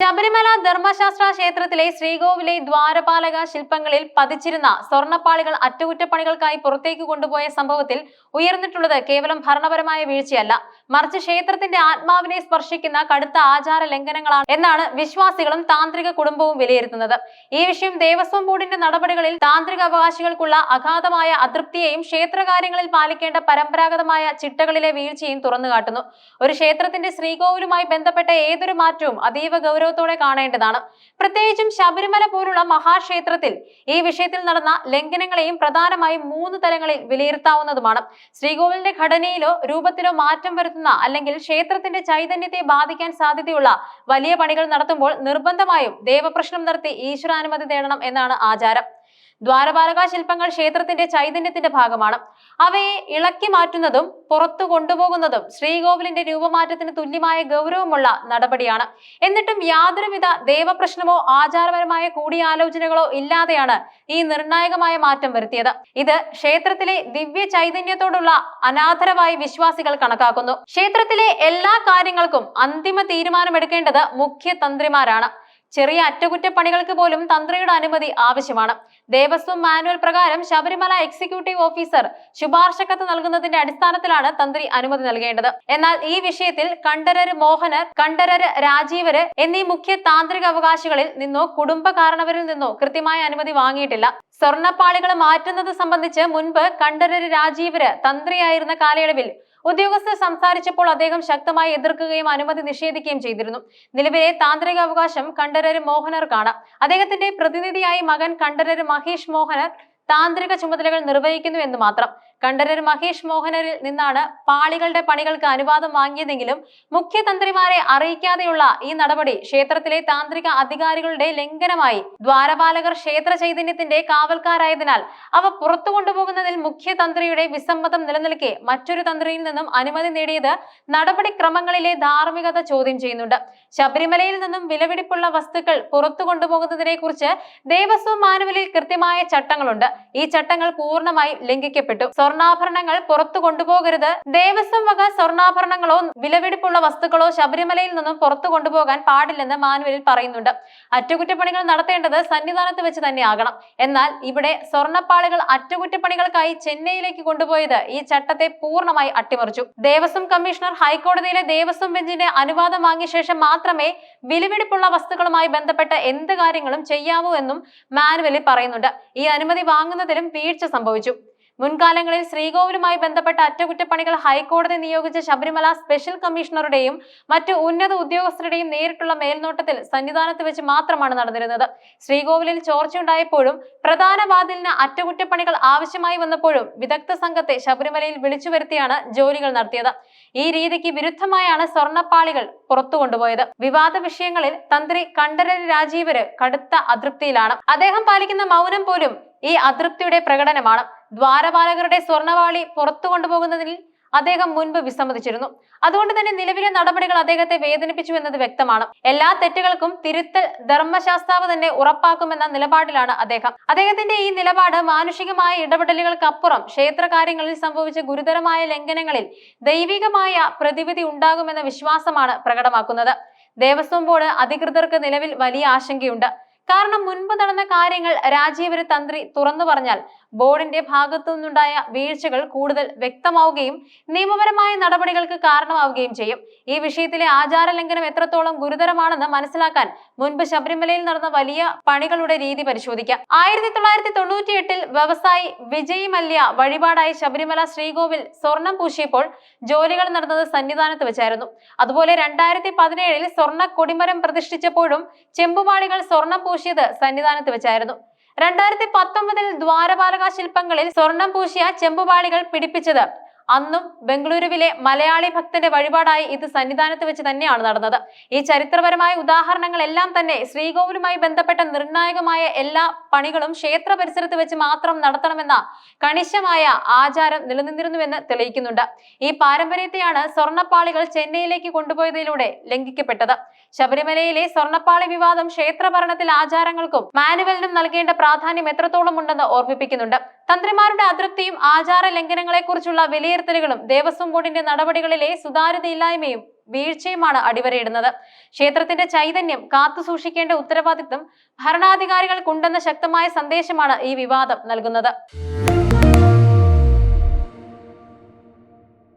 ശബരിമല ധർമ്മശാസ്ത്ര ക്ഷേത്രത്തിലെ ശ്രീകോവിലെ ദ്വാരപാലക ശില്പങ്ങളിൽ പതിച്ചിരുന്ന സ്വർണപ്പാളികൾ അറ്റകുറ്റപ്പണികൾക്കായി പുറത്തേക്ക് കൊണ്ടുപോയ സംഭവത്തിൽ ഉയർന്നിട്ടുള്ളത് കേവലം ഭരണപരമായ വീഴ്ചയല്ല. മറിച്ച് ക്ഷേത്രത്തിന്റെ ആത്മാവിനെ സ്പർശിക്കുന്ന കടുത്ത ആചാര ലംഘനങ്ങളാണ് എന്നാണ് വിശ്വാസികളും താന്ത്രിക കുടുംബവും വിലയിരുത്തുന്നത്. ഈ വിഷയം ദേവസ്വം ബോർഡിന്റെ നടപടികളിൽ താന്ത്രിക അവകാശികൾക്കുള്ള അഗാധമായ അതൃപ്തിയെയും ക്ഷേത്രകാര്യങ്ങളിൽ പാലിക്കേണ്ട പരമ്പരാഗതമായ ചിട്ടകളിലെ വീഴ്ചയും തുറന്നുകാട്ടുന്നു ഒരു ക്ഷേത്രത്തിന്റെ ശ്രീകോവിലുമായി ബന്ധപ്പെട്ട ഏതൊരു മാറ്റവും അതീവ ഗൗരവത്തോടെ കാണേണ്ടതാണ്. പ്രത്യേകിച്ചും ശബരിമല പോലുള്ള മഹാക്ഷേത്രത്തിൽ ഈ വിഷയത്തിൽ നടന്ന ലംഘനങ്ങളെയും പ്രധാനമായും മൂന്ന് തലങ്ങളിൽ വിലയിരുത്താവുന്നതുമാണ്. ശ്രീകോവിലിന്റെ ഘടനയിലോ രൂപത്തിലോ മാറ്റം വരുത്തുന്ന അല്ലെങ്കിൽ ക്ഷേത്രത്തിന്റെ ചൈതന്യത്തെ ബാധിക്കാൻ സാധ്യതയുള്ള വലിയ പണികൾ നടത്തുമ്പോൾ നിർബന്ധമായും ദേവപ്രശ്നം നടത്തി ഈശ്വരാനുമതി തേടണം എന്നാണ് ആചാരം. ദ്വാരപാലക ശില്പങ്ങൾ ക്ഷേത്രത്തിന്റെ ചൈതന്യത്തിന്റെ ഭാഗമാണ്. അവയെ ഇളക്കി മാറ്റുന്നതും പുറത്തു കൊണ്ടുപോകുന്നതും ശ്രീകോവിലിന്റെ രൂപമാറ്റത്തിന് തുല്യമായ ഗൗരവമുള്ള നടപടിയാണ്. എന്നിട്ടും യാതൊരുവിധ ദേവപ്രശ്നമോ ആചാരപരമായ കൂടിയാലോചനകളോ ഇല്ലാതെയാണ് ഈ നിർണായകമായ മാറ്റം വരുത്തിയത്. ഇത് ക്ഷേത്രത്തിലെ ദിവ്യ ചൈതന്യത്തോടുള്ള അനാഥരമായി വിശ്വാസികൾ കണക്കാക്കുന്നു. ക്ഷേത്രത്തിലെ എല്ലാ കാര്യങ്ങൾക്കും അന്തിമ തീരുമാനമെടുക്കേണ്ടത് മുഖ്യ തന്ത്രിമാരാണ് ചെറിയ അറ്റകുറ്റപ്പണികൾക്ക് പോലും തന്ത്രിയുടെ അനുമതി ആവശ്യമാണ്. ദേവസ്വം മാനുവൽ പ്രകാരം ശബരിമല എക്സിക്യൂട്ടീവ് ഓഫീസർ ശുപാർശ കത്ത് നൽകുന്നതിന്റെ അടിസ്ഥാനത്തിലാണ് തന്ത്രി അനുമതി നൽകേണ്ടത്. എന്നാൽ ഈ വിഷയത്തിൽ കണ്ഠരര് മോഹനർ കണ്ഠരര് രാജീവര് എന്നീ മുഖ്യ താന്ത്രിക അവകാശികളിൽ നിന്നോ കുടുംബ കാരണവരിൽ നിന്നോ കൃത്യമായ അനുമതി വാങ്ങിയിട്ടില്ല. സ്വർണപ്പാളികൾ മാറ്റുന്നത് സംബന്ധിച്ച് മുൻപ് കണ്ഠരര് രാജീവര് തന്ത്രിയായിരുന്ന കാലയളവിൽ ഉദ്യോഗസ്ഥർ സംസാരിച്ചപ്പോൾ അദ്ദേഹം ശക്തമായി എതിർക്കുകയും അനുമതി നിഷേധിക്കുകയും ചെയ്തിരുന്നു. നിലവിലെ താന്ത്രിക അവകാശം കണ്ഠരര് മോഹനർക്കാണ് അദ്ദേഹത്തിന്റെ പ്രതിനിധിയായി മകൻ കണ്ഠരര് മഹേഷ് മോഹനർ താന്ത്രിക ചുമതലകൾ നിർവഹിക്കുന്നു എന്ന് മാത്രം. കണ്ഠരർ മഹേഷ് മോഹനരിൽ നിന്നാണ് പാളികളുടെ പണികൾക്ക് അനുവാദം വാങ്ങിയതെങ്കിലും മുഖ്യതന്ത്രിമാരെ അറിയിക്കാതെയുള്ള ഈ നടപടി ക്ഷേത്രത്തിലെ താന്ത്രിക അധികാരികളുടെ ലംഘനമായി. ദ്വാരപാലകർ ക്ഷേത്ര ചൈതന്യത്തിന്റെ കാവൽക്കാരായതിനാൽ അവ പുറത്തു കൊണ്ടുപോകുന്നതിൽ മുഖ്യതന്ത്രിയുടെ വിസമ്മതം നിലനിൽക്കെ മറ്റൊരു തന്ത്രിയിൽ നിന്നും അനുമതി നേടിയത് നടപടിക്രമങ്ങളിലെ ധാർമ്മികത ചോദ്യം ചെയ്യുന്നുണ്ട്. ശബരിമലയിൽ നിന്നും വിലപിടിപ്പുള്ള വസ്തുക്കൾ പുറത്തു കൊണ്ടുപോകുന്നതിനെ കുറിച്ച് ദേവസ്വം മാനുവലിൽ കൃത്യമായ ചട്ടങ്ങളുണ്ട്. ഈ ചട്ടങ്ങൾ പൂർണമായി ലംഘിക്കപ്പെട്ടു. സ്വർണാഭരണങ്ങൾ പുറത്തു കൊണ്ടുപോകരുത്. ദേവസ്വം വക സ്വർണാഭരണങ്ങളോ വിലവെടിപ്പുള്ള വസ്തുക്കളോ ശബരിമലയിൽ നിന്നും പുറത്തു കൊണ്ടുപോകാൻ പാടില്ലെന്ന് മാനുവലിൽ പറയുന്നുണ്ട്. അറ്റകുറ്റപ്പണികൾ നടത്തേണ്ടത് സന്നിധാനത്ത് വെച്ച് തന്നെ ആകണം എന്നാൽ ഇവിടെ സ്വർണപ്പാളികൾ അറ്റകുറ്റപ്പണികൾക്കായി ചെന്നൈയിലേക്ക് കൊണ്ടുപോയത് ഈ ചട്ടത്തെ പൂർണമായി അട്ടിമറിച്ചു. ദേവസ്വം കമ്മീഷണർ ഹൈക്കോടതിയിലെ ദേവസ്വം ബെഞ്ചിന്റെ അനുവാദം വാങ്ങിയ ശേഷം മാത്രമേ വിലവെടിപ്പുള്ള വസ്തുക്കളുമായി ബന്ധപ്പെട്ട എന്ത് കാര്യങ്ങളും ചെയ്യാവൂ എന്നും മാനുവലിൽ പറയുന്നുണ്ട്. ഈ അനുമതി വാങ്ങുന്നതിലും വീഴ്ച സംഭവിച്ചു. മുൻകാലങ്ങളിൽ ശ്രീകോവിലുമായി ബന്ധപ്പെട്ട അറ്റകുറ്റപ്പണികൾ ഹൈക്കോടതി നിയോഗിച്ച ശബരിമല സ്പെഷ്യൽ കമ്മീഷണറുടെയും മറ്റ് ഉന്നത ഉദ്യോഗസ്ഥരുടെയും നേരിട്ടുള്ള മേൽനോട്ടത്തിൽ സന്നിധാനത്ത് വെച്ച് മാത്രമാണ് നടന്നിരുന്നത്. ശ്രീകോവിലിൽ ചോർച്ചയുണ്ടായപ്പോഴും പ്രധാന വാതിലിന് അറ്റകുറ്റപ്പണികൾ ആവശ്യമായി വന്നപ്പോഴും വിദഗ്ധ സംഘത്തെ ശബരിമലയിൽ വിളിച്ചു വരുത്തിയാണ് ജോലികൾ നടത്തിയത്. ഈ രീതിക്ക് വിരുദ്ധമായാണ് സ്വർണപ്പാളികൾ പുറത്തു കൊണ്ടുപോയത്. വിവാദ വിഷയങ്ങളിൽ തന്ത്രി കണ്ഠരര് രാജീവര് കടുത്ത അതൃപ്തിയിലാണ്. അദ്ദേഹം പാലിക്കുന്ന മൗനം പോലും ഈ അതൃപ്തിയുടെ പ്രകടനമാണ്. ദ്വാരപാലകരുടെ സ്വർണവാളി പുറത്തു കൊണ്ടുപോകുന്നതിൽ അദ്ദേഹം മുൻപ് വിസമ്മതിച്ചിരുന്നു. അതുകൊണ്ട് തന്നെ നിലവിലെ നടപടികൾ അദ്ദേഹത്തെ വേദനിപ്പിച്ചു എന്നത് വ്യക്തമാണ്. എല്ലാ തെറ്റുകൾക്കും തിരുത്തൽ ധർമ്മശാസ്താവ് തന്നെ ഉറപ്പാക്കുമെന്ന നിലപാടിലാണ് അദ്ദേഹം. അദ്ദേഹത്തിന്റെ ഈ നിലപാട് മാനുഷികമായ ഇടപെടലുകൾക്കപ്പുറം ക്ഷേത്രകാര്യങ്ങളിൽ സംഭവിച്ച ഗുരുതരമായ ലംഘനങ്ങളിൽ ദൈവികമായ പ്രതിവിധി ഉണ്ടാകുമെന്ന വിശ്വാസമാണ് പ്രകടമാക്കുന്നത്. ദേവസ്വം ബോർഡ് അധികൃതർക്ക് നിലവിൽ വലിയ ആശങ്കയുണ്ട്. കാരണം മുൻപ് നടന്ന കാര്യങ്ങൾ രാജീവര് തന്ത്രി തുറന്നു പറഞ്ഞാൽ ബോർഡിന്റെ ഭാഗത്തു നിന്നുണ്ടായ വീഴ്ചകൾ കൂടുതൽ വ്യക്തമാവുകയും നിയമപരമായ നടപടികൾക്ക് കാരണമാവുകയും ചെയ്യും. ഈ വിഷയത്തിലെ ആചാര ലംഘനം എത്രത്തോളം ഗുരുതരമാണെന്ന് മനസ്സിലാക്കാൻ മുൻപ് ശബരിമലയിൽ നടന്ന വലിയ പണികളുടെ രീതി പരിശോധിക്കാം. ആയിരത്തി തൊള്ളായിരത്തി തൊണ്ണൂറ്റി എട്ടിൽ വ്യവസായി വിജയ് മല്യ വഴിപാടായി ശബരിമല ശ്രീകോവിൽ സ്വർണം പൂശിയപ്പോൾ ജോലികൾ നടന്നത് സന്നിധാനത്ത് വെച്ചായിരുന്നു. അതുപോലെ രണ്ടായിരത്തി പതിനേഴിൽ സ്വർണ കൊടിമരം പ്രതിഷ്ഠിച്ചപ്പോഴും ചെമ്പുമാളികൾ സ്വർണം പൂശിയത് സന്നിധാനത്ത് വെച്ചായിരുന്നു. രണ്ടായിരത്തി പത്തൊമ്പതിൽ ദ്വാരപാലക ശില്പങ്ങളിൽ സ്വർണം പൂശിയ ചെമ്പുപാളികൾ പിടിപ്പിച്ചത്. അന്നും ബംഗളൂരുവിലെ മലയാളി ഭക്തന്റെ വഴിപാടായി ഇത് സന്നിധാനത്ത് വെച്ച് തന്നെയാണ് നടന്നത്. ഈ ചരിത്രപരമായ ഉദാഹരണങ്ങളെല്ലാം തന്നെ ശ്രീകോവിലുമായി ബന്ധപ്പെട്ട നിർണായകമായ എല്ലാ പണികളും ക്ഷേത്ര പരിസരത്ത് വെച്ച് മാത്രം നടത്തണമെന്ന കണിശമായ ആചാരം നിലനിന്നിരുന്നുവെന്ന് തെളിയിക്കുന്നുണ്ട്. ഈ പാരമ്പര്യത്തെയാണ് സ്വർണപ്പാളികൾ ചെന്നൈയിലേക്ക് കൊണ്ടുപോയതിലൂടെ ലംഘിക്കപ്പെട്ടത്. ശബരിമലയിലെ സ്വർണപ്പാളി വിവാദം ക്ഷേത്ര ഭരണത്തിൽ ആചാരങ്ങൾക്കും മാനുവലിനും നൽകേണ്ട പ്രാധാന്യം എത്രത്തോളം ഉണ്ടെന്ന് ഓർമ്മിപ്പിക്കുന്നുണ്ട്. തന്ത്രിമാരുടെ അതൃപ്തിയും ആചാര ലംഘനങ്ങളെക്കുറിച്ചുള്ള വിലയിരുത്തലുകളും ദേവസ്വം ബോർഡിന്റെ നടപടികളിലെ സുതാര്യതയില്ലായ്മയും വീഴ്ചയുമാണ് അടിവരയിടുന്നത്. ക്ഷേത്രത്തിന്റെ ചൈതന്യം കാത്തുസൂക്ഷിക്കേണ്ട ഉത്തരവാദിത്വം ഭരണാധികാരികൾക്കുണ്ടെന്ന ശക്തമായ സന്ദേശമാണ് ഈ വിവാദം നൽകുന്നത്.